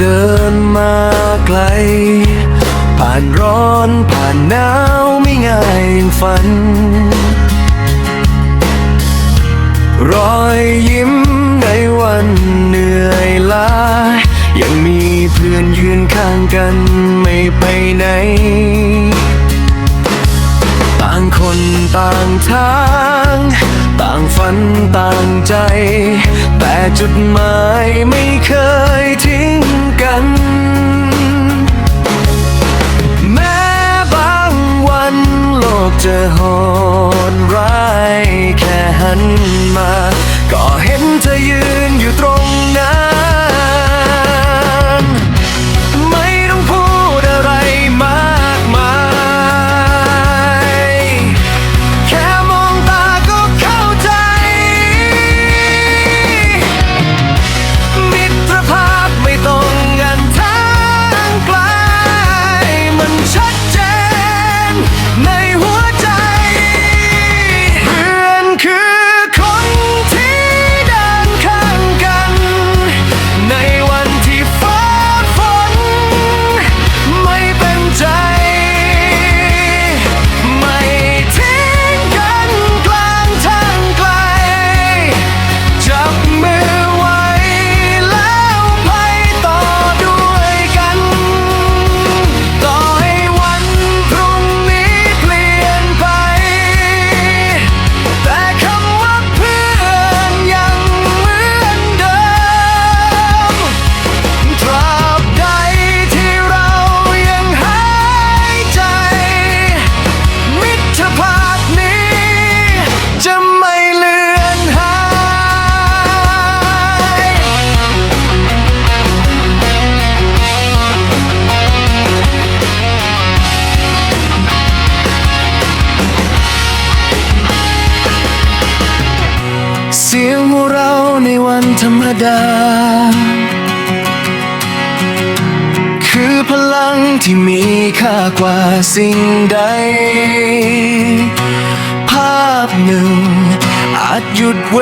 เดินมาไกล ผ่านร้อนผ่านหนาวไม่ง่ายอย่างฝัน รอยยิ้มในวันเหนื่อยล้า ยังมีเพื่อนยืนข้างกันไม่ไปไหน ต่างคนต่างทาง ต่างฝันต่างใจ แต่จุดหมายไม่เคยทิ้งกัน แม้บางวันโลกจะโหดร้ายแค่หันมาก็เธรรมดา คือพลังที่มีค่ากว่าสิ่งใด ภาพหนึ่งอาจหยุดเว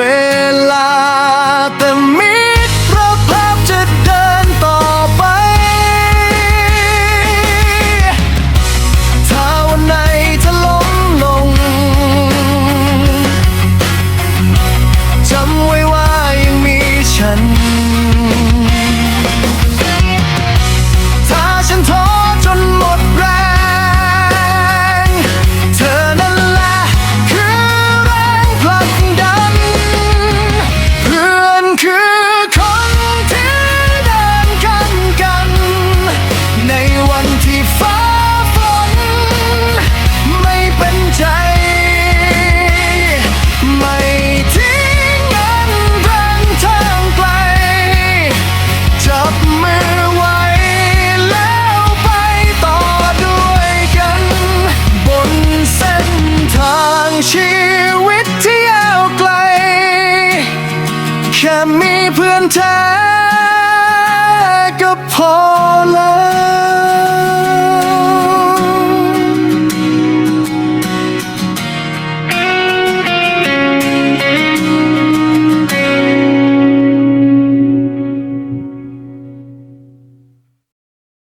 มีเพื่อนแท้ก็พอแล้ว